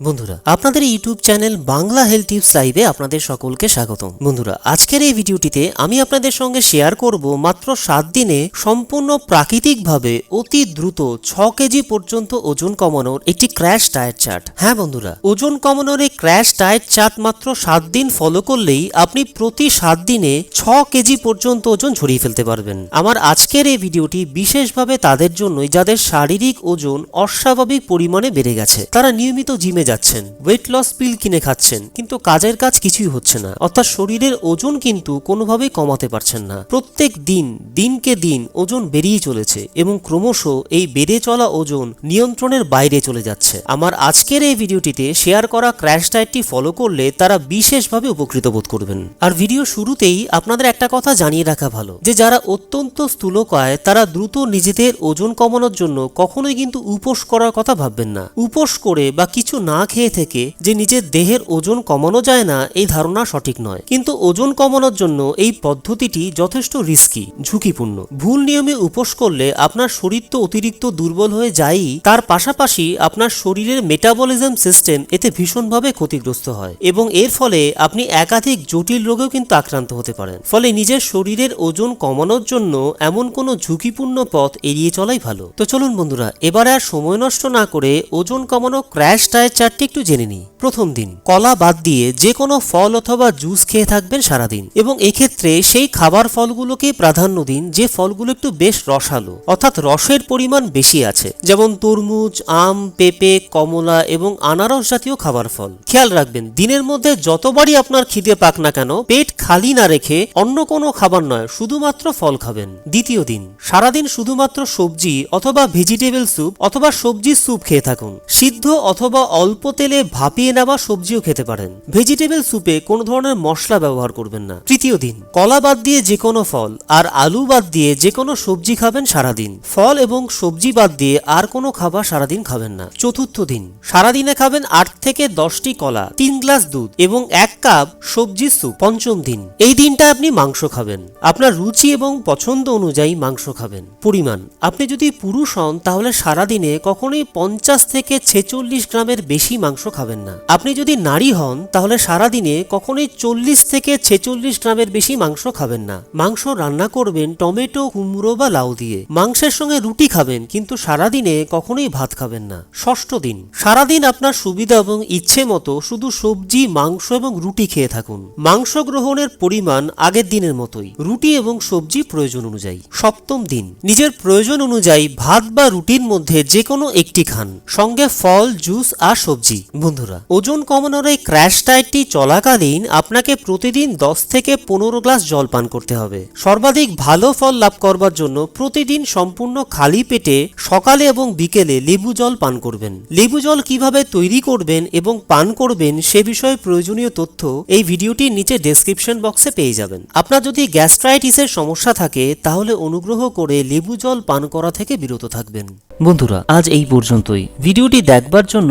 বন্ধুরা, আপনাদের YouTube channel Bangla health tips লাইভে আপনাদের সকলকে স্বাগতম। বন্ধুরা, আজকের এই ভিডিওটিতে আমি আপনাদের সঙ্গে শেয়ার করব মাত্র সাত দিনে সম্পূর্ণ প্রাকৃতিকভাবে অতি দ্রুত ছ কেজি পর্যন্ত ওজন কমানোর একটি ক্র্যাশ ডায়েট চার্ট। হ্যাঁ বন্ধুরা, ওজন কমানোর এই ক্র্যাশ ডায়েট চার্ট মাত্র সাত দিন ফলো করলেই আপনি প্রতি সাত দিনে ছ কেজি পর্যন্ত ওজন ঝরিয়ে ফেলতে পারবেন। আমার আজকের এই ভিডিওটি বিশেষভাবে তাদের জন্যই, যাদের শারীরিক ওজন অস্বাভাবিক পরিমাণে বেড়ে গেছে, তারা নিয়মিত জিমে যাচ্ছেন। ওয়েট লস পিল কিনে খাচ্ছেন। কিন্তু কাজের কাজ কিছুই হচ্ছে না। অর্থাৎ শরীরের ওজন কিন্তু কোনোভাবেই কমাতে পারছেন না। প্রত্যেক দিন, দিনকে দিন ওজন বেরিয়ে চলেছে এবং ক্রমশ এই বেড়ে চলা ওজন নিয়ন্ত্রণের বাইরে চলে যাচ্ছে। আমার আজকের এই ভিডিওটিতে শেয়ার করা ক্র্যাশ ডায়েটটি ফলো করলে তারা বিশেষভাবে উপকৃত বোধ করবেন। আর ভিডিও শুরুতেই আপনাদের একটা কথা জানিয়ে রাখা ভালো, যে যারা অত্যন্ত স্থূলকায়, তারা দ্রুত নিজেদের ওজন কমানোর জন্য কখনোই কিন্তু উপোস করার কথা ভাববেন না। উপোস করে বা কিছু না খেয়ে থেকে যে নিজের দেহের ওজন কমানো যায় না, এই ধারণা সঠিক নয়। কিন্তু ওজন কমানোর জন্য এই পদ্ধতিটি যথেষ্ট রিস্কি ঝুঁকিপূর্ণ। ভুল নিয়মে উপোস করলে আপনার শরীর তো অতিরিক্ত দুর্বল হয়ে যায়ই, তার পাশাপাশি আপনার শরীরের মেটাবলিজম সিস্টেম এতে ভীষণভাবে ক্ষতিগ্রস্ত হয় এবং এর ফলে আপনি একাধিক জটিল রোগেও কিন্তু আক্রান্ত হতে পারেন। ফলে নিজের শরীরের ওজন কমানোর জন্য এমন কোনো ঝুঁকিপূর্ণ পথ এড়িয়ে চলাই ভালো। তো চলুন বন্ধুরা, এবারে আর সময় নষ্ট না করে ওজন কমানো ক্র্যাশ ডায়েট চার্টটি একটু জেনে নিই। প্রথম দিন, কলা বাদ দিয়ে যে কোনো ফল অথবা জুস খেয়ে থাকবেন সারাদিন এবং এক্ষেত্রে সেই খাবার ফলগুলোকে প্রাধান্য দিন যে ফলগুলো একটু বেশ রসালো, অর্থাৎ রসের পরিমাণ বেশি আছে, যেমন তরমুজ, আম, পেঁপে, কমলা এবং আনারস জাতীয় খাবার ফল। খেয়াল রাখবেন, দিনের মধ্যে যতবারই আপনার খিদে পাক না কেন, পেট খালি না রেখে অন্য কোনো খাবার নয়, শুধুমাত্র ফল খাবেন। দ্বিতীয় দিন, সারাদিন শুধুমাত্র সবজি অথবা ভেজিটেবল স্যুপ অথবা সবজি স্যুপ খেয়ে থাকুন। সিদ্ধ অথবা অল্প তেলে ভাপিয়ে নেওয়া সবজিও খেতে পারেন। ভেজিটেবল স্যুপে কোনো ধরনের মশলা ব্যবহার করবেন না। তৃতীয় দিন, কলা বাদ দিয়ে যে কোনো ফল আর আলু বাদ দিয়ে যে কোনো সবজি খাবেন সারাদিন। ফল এবং সবজি বাদ দিয়ে আর কোনো খাবার সারাদিন খাবেন না। চতুর্থ দিন, সারাদিনে খাবেন আট থেকে দশটি কলা, তিন গ্লাস দুধ এবং এক কাপ সবজি স্যুপ পঞ্চম দিন, এই দিনটা আপনি মাংস খাবেন। আপনার রুচি এবং পছন্দ অনুযায়ী মাংস খাবেন। পরিমাণ, আপনি যদি পুরুষ হন তাহলে সারাদিনে কখনোই পঞ্চাশ থেকে ছেচল্লিশ গ্রামের বেশি মাংস খাবেন না। আপনি যদি নারী হন, তাহলে সারাদিনে কখনোই চল্লিশ থেকে ছেচল্লিশ গ্রামের বেশি মাংস খাবেন না। মাংস রান্না করবেন টমেটো, কুমড়ো বা লাউ দিয়ে। মাংসের সঙ্গে রুটি খাবেন, কিন্তু সারাদিনে কখনোই ভাত খাবেন না। ষষ্ঠ দিন। সারাদিন আপনার সুবিধা এবং ইচ্ছে মতো শুধু সবজি, মাংস এবং রুটি খেয়ে থাকুন। মাংস গ্রহণের পরিমাণ আগের দিনের মতোই। রুটি এবং সবজি প্রয়োজন অনুযায়ী। সপ্তম দিন। নিজের প্রয়োজন অনুযায়ী ভাত বা রুটির মধ্যে যে কোনো একটি খান। সঙ্গে ফল, জুস আর সবজি। বন্ধুরা, ওজন কমানোর এই ক্র্যাশ ডায়েটটি চলাকালীন আপনাকে প্রতিদিন দশ থেকে পনেরো গ্লাস জল পান করতে হবে। সর্বাধিক ভালো ফল লাভ করবার জন্য প্রতিদিন সম্পূর্ণ খালি পেটে সকালে এবং বিকেলে লেবু জল পান করবেন। লেবু জল কীভাবে তৈরি করবেন এবং পান করবেন সে বিষয়ে প্রয়োজনীয় তথ্য এই ভিডিওটির নিচে ডেসক্রিপশন বক্সে পেয়ে যাবেন। আপনার যদি গ্যাস্ট্রাইটিসের সমস্যা থাকে, তাহলে অনুগ্রহ করে লেবু জল পান করা থেকে বিরত থাকবেন। বন্ধুরা, আজ এই পর্যন্তই। ভিডিওটি দেখবার জন্য